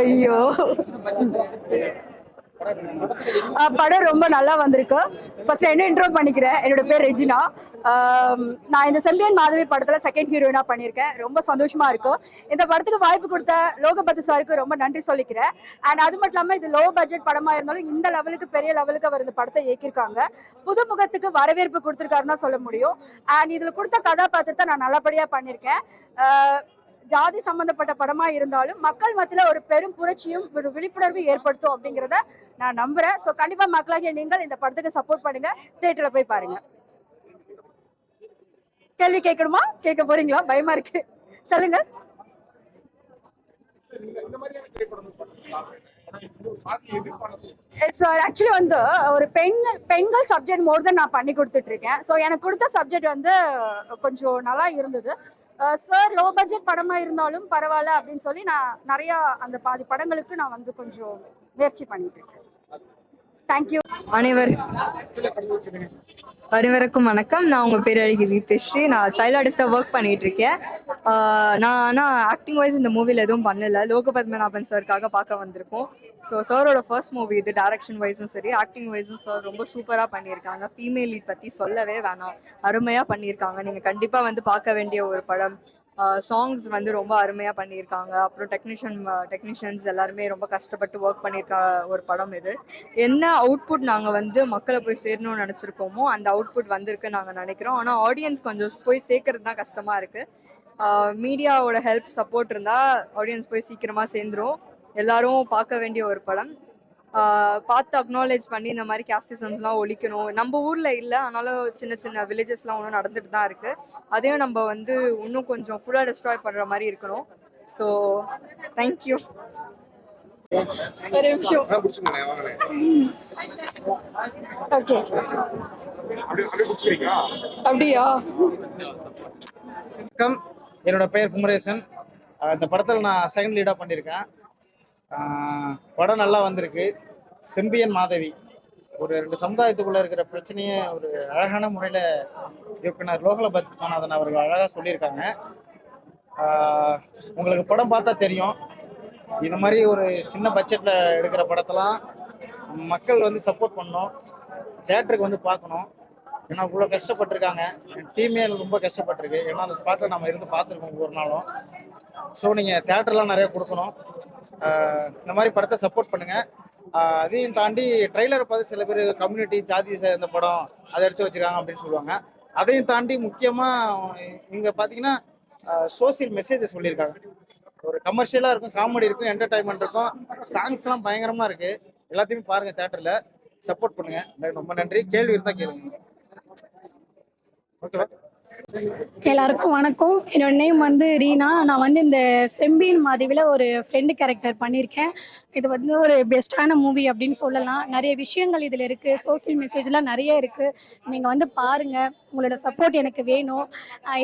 ஐயோ. படம் ரொம்ப நல்லா வந்திருக்கு. ஃபர்ஸ்ட் என்ன இன்ட்ரோ பண்ணிக்கிறேன்? என்னோட பேர் ரெஜினா. நான் இந்த செம்பியன் மாதவி படத்துல செகண்ட் ஹீரோயினா பண்ணியிருக்கேன். ரொம்ப சந்தோஷமா இருக்கும் இந்த படத்துக்கு வாய்ப்பு கொடுத்த லோகபத்து சாருக்கு ரொம்ப நன்றி சொல்லிக்கிறேன். அண்ட் அது மட்டும் இல்லாமல் இது லோ பட்ஜெட் படமா இருந்தாலும் இந்த லெவலுக்கு பெரிய லெவலுக்கு அவர் இந்த படத்தை இயக்கியிருக்காங்க. புதுமுகத்துக்கு வரவேற்பு கொடுத்துருக்காருன்னு தான் சொல்ல முடியும். அண்ட் இதுல கொடுத்த கதாபாத்திரத்தை நான் நல்லபடியா பண்ணியிருக்கேன். ஜாதி சம்பந்தப்பட்ட படமா இருந்தாலும் மக்கள் மத்தியில ஒரு பெரும் புரட்சியும் ஒரு விழிப்புணர்வு ஏற்படுத்தும் அப்படிங்கிறத நான் நம்புறேன். ஸோ கண்டிப்பா மக்களாகிய நீங்கள் இந்த படத்துக்கு சப்போர்ட் பண்ணுங்க. தேட்டர்ல போய் பாருங்க. கேள்வி கேட்கணுமா? கேட்க போறீங்களா? பயமா இருக்கு. சொல்லுங்க. சார் ஆக்சுவலி வந்து ஒரு பெண் பெண்கள் சப்ஜெக்ட் மோர் தென் நான் பண்ணி கொடுத்துட்டு இருக்கேன். ஸோ எனக்கு கொடுத்த சப்ஜெக்ட் வந்து கொஞ்சம் நல்லா இருந்தது. சார் லோ பட்ஜெட் படமா இருந்தாலும் பரவாயில்ல அப்படின்னு சொல்லி நான் நிறையா அந்த பாதி படங்களுக்கு நான் வந்து கொஞ்சம் முயற்சி பண்ணிட்டு இருக்கேன். தேங்க்யூ அனைவர் அனைவருக்கும் வணக்கம். நான் உங்கள் பேர் அழகி நித்யஸ்ரீ நான் சைல்ட் ஆர்டிஸ்டாக ஒர்க் பண்ணிட்டு இருக்கேன் நான் ஆனால் ஆக்டிங் வைஸ் இந்த மூவியில் எதுவும் பண்ணல. லோக பத்மநாபன் சாருக்காக பார்க்க வந்திருக்கோம். ஸோ சாரோட ஃபர்ஸ்ட் மூவி இது டேரக்ஷன் வைஸும் சரி ஆக்டிங் வைஸும் சார் ரொம்ப சூப்பராக பண்ணியிருக்காங்க. ஃபீமேல் லீட் பற்றி சொல்லவே வேணாம். அருமையாக பண்ணியிருக்காங்க. நீங்கள் கண்டிப்பாக வந்து பார்க்க வேண்டிய ஒரு படம். சாங்ஸ் வந்து ரொம்ப அருமையாக பண்ணியிருக்காங்க. அப்புறம் டெக்னீஷியன் டெக்னீஷியன்ஸ் எல்லாருமே ரொம்ப கஷ்டப்பட்டு ஒர்க் பண்ணியிருக்க ஒரு படம் இது. என்ன அவுட்புட் நாங்கள் வந்து மக்களை போய் சேரணும்னு நினச்சிருக்கோமோ அந்த அவுட்புட் வந்திருக்கு நாங்கள் நினைக்கிறோம். ஆனால் ஆடியன்ஸ் கொஞ்சம் போய் சேர்க்கறது தான் கஷ்டமாக இருக்குது மீடியாவோட ஹெல்ப் சப்போர்ட் இருந்தால் ஆடியன்ஸ் போய் சீக்கிரமாக சேர்ந்துரும். எல்லாரும் பார்க்க வேண்டிய ஒரு படம். பார்த்து அக்னாலேஜ் பண்ணி இந்த மாதிரி கேஸ்டிசம்ஸ்லாம் ஒழிக்கணும். நம்ம ஊரில் இல்லை ஆனாலும் சின்ன சின்ன வில்லேஜஸ்லாம் இன்னும் நடந்துட்டு தான் இருக்குது அதையும் நம்ம வந்து இன்னும் கொஞ்சம் ஃபுல்லாக டிஸ்ட்ராய் பண்ணுற மாதிரி இருக்கணும். ஸோ தேங்க்யூ ஒரு நிமிஷம். ஓகே அப்படியே என்னோட பெயர் குமரேசன். இந்த படத்தில் நான் செகண்ட் லீடாக பண்ணியிருக்கேன். படம் நல்லா வந்திருக்கு. செம்பியன் மாதவி. ஒரு ரெண்டு சமுதாயத்துக்குள்ளே இருக்கிற பிரச்சனையை ஒரு அழகான முறையில் இயக்குனர் லோகல பத்மநாதன் அவர்கள் அழகாக சொல்லியிருக்காங்க. உங்களுக்கு படம் பார்த்தா தெரியும். இது மாதிரி ஒரு சின்ன பட்ஜெட்டில் எடுக்கிற படத்தெல்லாம் மக்கள் வந்து சப்போர்ட் பண்ணணும். தேட்டருக்கு வந்து பார்க்கணும். ஏன்னா இவ்வளோ கஷ்டப்பட்டிருக்காங்க. டீமே ரொம்ப கஷ்டப்பட்டிருக்கு. ஏன்னா அந்த ஸ்பாட்டில் நம்ம இருந்து பார்த்துருக்கோம் ஒவ்வொரு நாளும். ஸோ நீங்கள் தேட்டர்லாம் நிறைய கொடுக்கணும். இந்த மாதிரி படத்தை சப்போர்ட் பண்ணுங்கள் அதையும் தாண்டி ட்ரெய்லரை பார்த்து சில பேர் கம்யூனிட்டி ஜாதி சேர்ந்த படம் அதை எடுத்து வச்சிருக்காங்க அப்படின்னு சொல்லுவாங்க. அதையும் தாண்டி முக்கியமாக இங்கே பார்த்தீங்கன்னா சோசியல் மெசேஜை சொல்லியிருக்காங்க. ஒரு கமர்ஷியலாக இருக்கும் காமெடி இருக்கும் என்டர்டைன்மெண்ட் இருக்கும். சாங்ஸ்லாம் பயங்கரமாக இருக்குது எல்லாத்தையுமே பாருங்கள் தேட்டரில் சப்போர்ட் பண்ணுங்கள் ரொம்ப நன்றி. கேள்வி இருந்தால் கேளுங்க. ஓகேவா எல்லாருக்கும் வணக்கம். என்னோட நேம் வந்து ரீனா. நான் வந்து இந்த செம்பியன் மாதிவில ஒரு ஃப்ரெண்டு கேரக்டர் பண்ணியிருக்கேன் இது வந்து ஒரு பெஸ்ட்டான மூவி அப்படின்னு சொல்லலாம். நிறைய விஷயங்கள் இதில் இருக்குது சோஷியல் மெசேஜ்லாம் நிறைய இருக்குது நீங்கள் வந்து பாருங்கள் உங்களோட சப்போர்ட் எனக்கு வேணும்.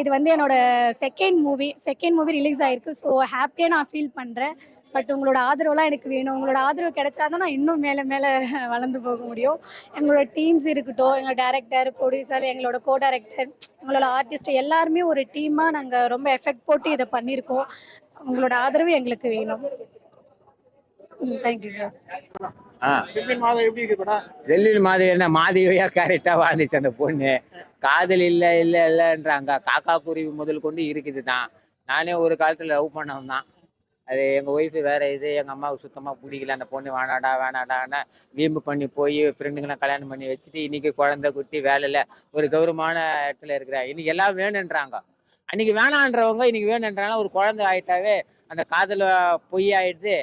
இது வந்து என்னோட second movie second movie release ஆயிருக்கு. ஸோ ஹாப்பியாக நான் ஃபீல் பண்ணுறேன் பட் உங்களோட ஆதரவுலாம் எனக்கு வேணும். உங்களோட ஆதரவு கிடைச்சாதான் நான் இன்னும் மேலே மேலே வளர்ந்து போக முடியும். எங்களோட டீம்ஸ் இருக்கட்டும் எங்கள் டேரக்டர் ப்ரொடியூசர் எங்களோட கோ டேரக்டர் எங்களோட ஆர்டிஸ்ட் எல்லாருமே ஒரு டீமாக நாங்கள் ரொம்ப எஃபெக்ட் போட்டு இதை பண்ணியிருக்கோம். உங்களோட ஆதரவு எங்களுக்கு வேணும். தேங்க்யூ சார் செல்லில் மாதவி என்ன மாதவியா கரெக்டாக வாழ்ந்துச்சு அந்த பொண்ணு. காதல் இல்லை இல்லை இல்லைன்றாங்க. காக்கா குருவி முதல் கொண்டு இருக்குது தான் நானே ஒரு காலத்தில் லவ் பண்ணவன் தான் அது எங்கள் ஒய்ஃபு வேறு இது எங்கள் அம்மாவுக்கு சுத்தமாக பிடிக்கல. அந்த பொண்ணு வேணாடா வேணாடான்னு வீம்பு பண்ணி போய் ஃப்ரெண்டுங்களாம் கல்யாணம் பண்ணி வச்சுட்டு இன்றைக்கி குழந்தை குட்டி வேலையில் ஒரு கௌரவமான இடத்துல இருக்கிறா. இன்றைக்கி எல்லாம் வேணுன்றாங்க அன்றைக்கி வேணான்றவங்க இன்றைக்கி வேணுன்றாங்க ஒரு குழந்தை ஆகிட்டாவே அந்த காதல் பொய் ஆயிடுது.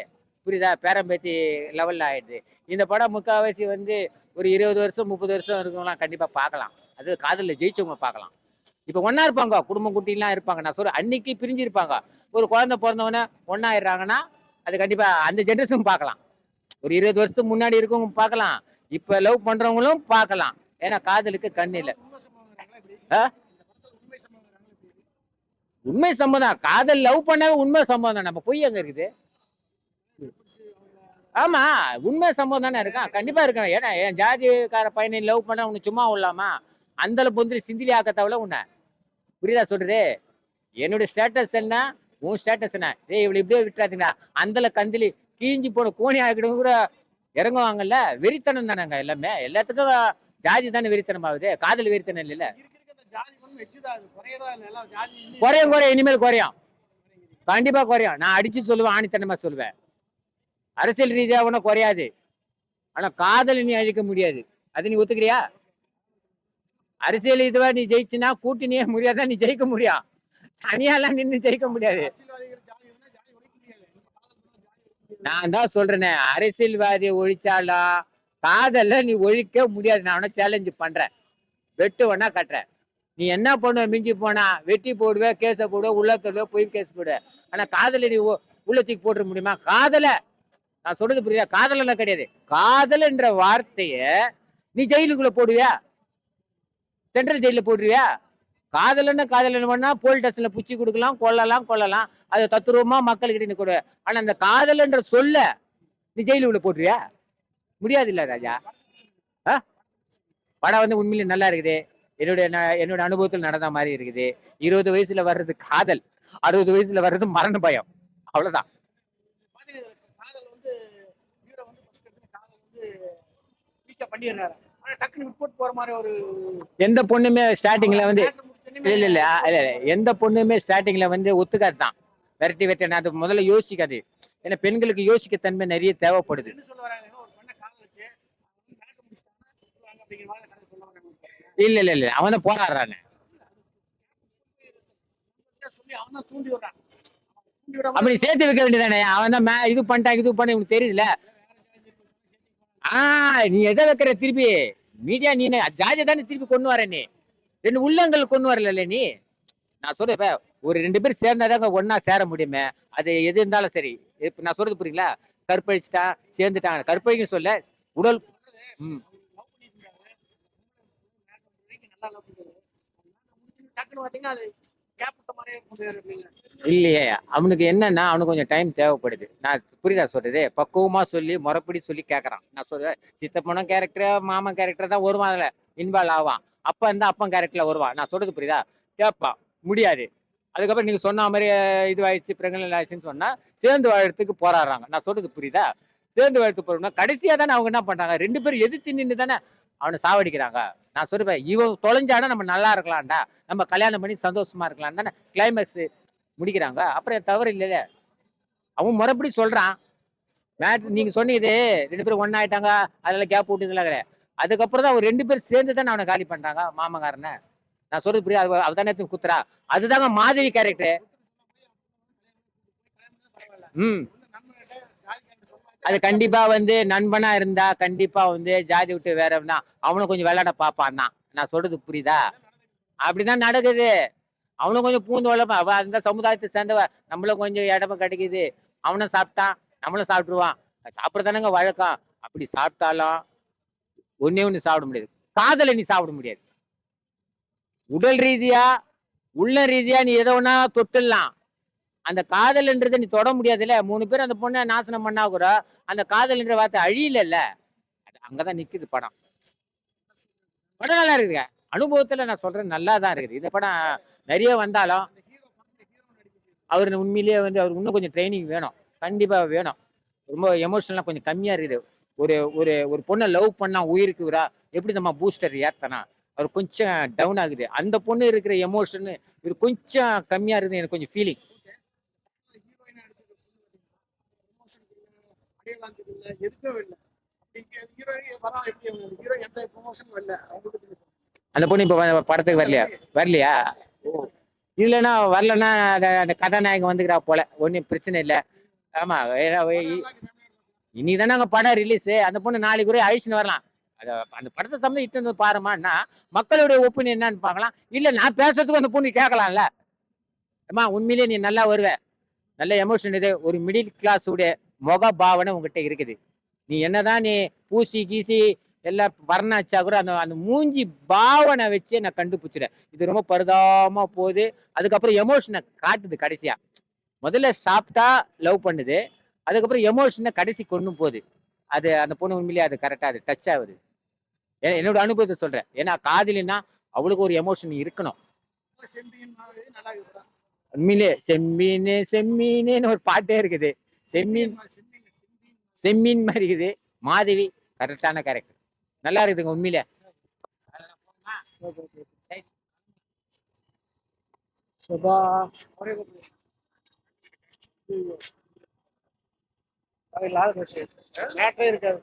புரியுதா? பேரம்பேத்தி லெவலில் ஆகிடுது இந்த படம் முக்கால்வாசி வந்து ஒரு இருபது வருஷம் முப்பது வருஷம் இருக்கவங்களாம் கண்டிப்பாக பார்க்கலாம். அது காதலில் ஜெயிச்சவங்க பார்க்கலாம். இப்போ ஒன்றா இருப்பாங்க குடும்பம் குட்டிலாம் இருப்பாங்க. நான் சொல்கிறேன் அன்னைக்கு பிரிஞ்சு இருப்பாங்க ஒரு குழந்தை பிறந்தவொடனே ஒன்றாயிடுறாங்கன்னா அது கண்டிப்பாக அந்த ஜென்ரேஷன் பார்க்கலாம். ஒரு இருபது வருஷத்துக்கு முன்னாடி இருக்கவங்க பார்க்கலாம். இப்போ லவ் பண்ணுறவங்களும் பார்க்கலாம். ஏன்னா காதலுக்கு கண் இல்லை. ஆ? உண்மை சம்பந்தம். காதல் லவ் பண்ணவே உண்மை சம்பந்தம். தான் நம்ம பொய் அங்கே இருக்குது. ஆமா உண்மை சம்பவம் தானே இருக்கான். கண்டிப்பா இருக்கான். ஏன்னா என் ஜாதிக்கார பையனை லவ் பண்ண உனக்கு சும்மா விடலாமா? அந்த பொந்திரி சிந்திலி ஆக்க தவிர உன்னை. புரியுதா சொல்றது என்னுடைய ஸ்டேட்டஸ் என்ன? உன் ஸ்டேட்டஸ் என்ன? ஏ இவ்வளோ இப்படியே விட்டுறாதீங்களா அந்தல கந்திலி கீஞ்சி போன கோணி ஆகிடும் கூட இறங்குவாங்கல்ல? வெறித்தனம் தானேங்க எல்லாமே. எல்லாத்துக்கும் ஜாதி தானே வெறித்தனம் ஆகுது காதல் வெறித்தனம் இல்லைல்ல. இல்லை ஜாதி குறையும் குறையும். இனிமேல் குறையும். கண்டிப்பா குறையும். நான் அடிச்சு சொல்லுவேன் ஆணித்தனமா சொல்லுவேன். அரசியல் ரீதியாக ஒன்றும் குறையாது. ஆனா காதல் நீ அழிக்க முடியாது. அது நீ ஒத்துக்கிறியா? அரசியல் இதுவா நீ ஜெயிச்சுனா கூட்டணியே முடியாதான் நீ ஜெயிக்க முடியும் தனியாலாம் நின்று ஜெயிக்க முடியாது. நான் தான் சொல்றேனே அரசியல்வாதியை ஒழிச்சாலும் காதல்ல நீ ஒழிக்க முடியாது. நான் உனக்கு சேலஞ்சு பண்றேன். வெட்டு வேணா கட்டுறேன். நீ என்ன பண்ணுவ? மிஞ்சி போனா வெட்டி போடுவ கேஸை போடுவ உள்ள தருவே பொய் கேஸ் போடுவ. ஆனா காதலை நீ உள்ளத்துக்கு உள்ள தூக்கி போட்டுற முடியுமா? காதல. நான் சொல்றது புரியுதா? காதலெல்லாம் கிடையாது. காதல்ன்ற வார்த்தைய நீ ஜெயிலுக்குள்ள போடுவியா? சென்ட்ரல் ஜெயில போடுவியா காதலன்னு காதலன் பண்ணா போலீஸ் ஸ்டேஷன்ல புச்சி கொடுக்கலாம் கொல்லலாம் கொல்லலாம். அதை தத்துருவமா மக்கள்கிட்ட நீ கொடு. ஆனா அந்த காதல்ன்ற சொல்ல நீ ஜெயிலுக்குள்ள போட்டுருவியா முடியாது இல்ல ராஜா. ஆ? படம் வந்து உண்மையிலே நல்லா இருக்குது. என்னுடைய என்னோட அனுபவத்தில் நடந்த மாதிரி இருக்குது. இருபது வயசுல வர்றது காதல் அறுபது வயசுல வர்றது மரண பயம். அவ்வளவுதான். காதல் வந்து பண்ணிடுறாரு. டக்குனு விட்டு போட்டு போற மாதிரி ஒரு எந்த பொண்ணுமே ஸ்டார்டிங்ல வந்து இல்ல இல்ல இல்ல. எந்த பொண்ணுமே ஸ்டார்டிங்ல வந்து ஒத்துக்காது தான் விரட்டி வெட்டி அது முதல்ல யோசிக்காது. ஏன்னா பெண்களுக்கு யோசிக்க தன்மை நிறைய தேவைப்படுது. இல்ல இல்ல இல்ல. அவன் தான் போராடுறானே. அப்படி சேர்த்து வைக்க வேண்டியதானே அவன் தான் இது பண்ணிட்டான் இது பண்ண உனக்கு தெரியுதுல ஆ நீ எதை வைக்கிற திருப்பி? மீடியா நீ ஜாதியை தானே திருப்பி கொண்டு வர நீ? ரெண்டு உள்ளங்கள் கொண்டு வரல நீ? நான் சொல்றேன் ஒரு ரெண்டு பேர் சேர்ந்தாதாங்க ஒன்னா சேர முடியுமே. அது எது இருந்தாலும் சரி. இப்போ நான் சொல்றது புரியுங்களா? கற்பழிச்சிட்டான் சேர்ந்துட்டாங்க. கற்பழிக்க சொல்ல உடல் ம். டக்குன்னு பார்த்தீங்கன்னா அது இல்லையே அவனுக்கு என்னன்னா அவனுக்கு கொஞ்சம் டைம் தேவைப்படுது. நான் புரியுதா சொல்றது? பக்குவமா சொல்லி முறைப்படி சொல்லி கேட்கறான் நான் சொல்றேன் சித்தப்பனும் கேரக்டர் மாமன் கேரக்டர் தான் வருவான் அதுல இன்வால்வ் ஆவான். அப்பா இருந்தா அப்பன் கேரக்டர்ல வருவான். நான் சொல்றது புரியுதா? கேட்பான் முடியாது. அதுக்கப்புறம் நீங்க சொன்ன மாதிரி இதுவாயிடுச்சு பிரெங்கல் ஆயிடுச்சுன்னு சொன்னா சேர்ந்து வாழ்றதுக்கு போராடுறாங்க. நான் சொல்றது புரியுதா? சேர்ந்து வாழ்த்து போறோம்னா கடைசியா தானே அவங்க என்ன பண்றாங்க? ரெண்டு பேரும் எதிர்த்து நின்று தானே அவனை சாவடிக்கிறாங்க. நான் சொல்றேன் இவன் தொலைஞ்சானா நம்ம நல்லா இருக்கலாம்டா. நம்ம கல்யாணம் பண்ணி சந்தோஷமா இருக்கலாம் தானே கிளைமேக்ஸ் முடிக்கிறாங்க. அப்புறம் தவறு இல்லைல்ல. அவன் முறைப்படி சொல்றான் மேட் நீங்க சொன்னீங்க ரெண்டு பேரும் ஒண்ணா ஆயிட்டாங்க. அதெல்லாம் கேப் விட்டுதுல அதுக்கப்புறம் தான் அவர் ரெண்டு பேரும் சேர்ந்து தானே அவனை காலி பண்றாங்க மாமங்காரனை நான் சொல்றது புரியாது? அவ தானே குத்துறா. அதுதாங்க மாதிரி கேரக்டர் ம். அது கண்டிப்பா வந்து நண்பனா இருந்தா கண்டிப்பா வந்து ஜாதி விட்டு வேறவனா அவனும் கொஞ்சம் விளையாட பாப்பான் தான். நான் சொல்றது புரியுதா? அப்படிதான் நடக்குது. அவனும் கொஞ்சம் பூந்து வளர்ப்பான். அந்த சமுதாயத்தை சேர்ந்தவ நம்மளும் கொஞ்சம் இடமா கிடைக்குது. அவனும் சாப்பிட்டான் நம்மளும் சாப்பிட்டுருவான். சாப்பிட்றதானங்க வழக்கம். அப்படி சாப்பிட்டாலும் ஒன்னே ஒன்று சாப்பிட முடியாது. காதலை நீ சாப்பிட முடியாது. உடல் ரீதியா உள்ள ரீதியா நீ எதோ ஒன்னா தொட்டுடலாம். அந்த காதல்ன்றதை நீ தொட முடியாதுல்ல. மூணு பேர் அந்த பொண்ணை நாசனம் பண்ணா கூட அந்த காதல்ன்ற வார்த்தை அழியல அது அங்கதான் நிக்குது படம். படம் நல்லா இருக்குதுங்க. அனுபவத்துல நான் சொல்றேன் நல்லா தான் இருக்குது. இந்த படம் நிறைய வந்தாலும் அவர் உண்மையிலேயே வந்து அவர் இன்னும் கொஞ்சம் ட்ரைனிங் வேணும். கண்டிப்பா வேணும். ரொம்ப எமோஷனலாக கொஞ்சம் கம்மியா இருக்குது. ஒரு ஒரு ஒரு பொண்ணை லவ் பண்ணா உயிருக்கு எப்படி நம்ம பூஸ்டர் ஏத்தனா? அவர் கொஞ்சம் டவுன் ஆகுது. அந்த பொண்ணு இருக்கிற எமோஷன் இவர் கொஞ்சம் கம்மியா இருக்குது எனக்கு கொஞ்சம் ஃபீலிங் ஹீரோயினா எடுத்துக்க ப்ரொமோஷனுக்கு இல்லை அடையாளத்துக்கு இல்லை எதுக்கும் இல்லை அப்படிங்க ஹீரோயின் வரா எப்படி ஹீரோ எந்த ப்ரொமோஷனும் இல்லை. அந்த பொண்ணு இப்போ படத்துக்கு வரலையா? வரலையா. இல்லைன்னா வரலன்னா அந்த- அந்த கதாநாயகன் வந்துக்கிறா போல. ஒன்றும் பிரச்சனை இல்லை. ஆமா இன்னைக்கு தானே அங்கே படம் ரிலீஸ் அந்த பொண்ணு நாளைக்கு கூட அழிச்சுன்னு வரலாம். அது அந்த படத்தை சம்மந்தம் இட்டு வந்து பாருமான்னா மக்களுடைய ஒப்பீனியன் என்னன்னு பார்க்கலாம். இல்லை நான் பேசுறதுக்கு அந்த பொண்ணு கேட்கலாம்ல. அம்மா உண்மையிலேயே நீ நல்லா வருவ. நல்ல எமோஷன் இது. ஒரு மிடில் கிளாஸ் உடைய முக பாவனை உங்ககிட்ட இருக்குது. நீ என்னதான் நீ பூசி கீசி எல்லாம் வர்ணாச்சா கூட அந்த அந்த மூஞ்சி பாவனை வச்சு நான் கண்டுபிடிச்சிட்டேன் இது ரொம்ப பரிதாபமா போகுது. அதுக்கப்புறம் எமோஷனை காட்டுது கடைசியா. முதல்ல சாப்பிட்டா லவ் பண்ணுது. அதுக்கப்புறம் எமோஷனை கடைசி கொண்டு போகுது. அது அந்த பொண்ணு உண்மையிலேயே அது கரெக்டாக அது டச் ஆகுது. ஏன்னா என்னோட அனுபவத்தை சொல்றேன். ஏன்னா காதலின்னா அவளுக்கு ஒரு எமோஷன் இருக்கணும். உண்மையிலே செம்மீன் செம்மீன்னு ஒரு பாட்டே இருக்குது. செம்மீன் செம்மீன் மாதிரி இருக்குது. மாதவி கரெக்டான கேரக்டர் நல்லா இருக்குதுங்க உண்மையிலே. இல்லாத இருக்காது.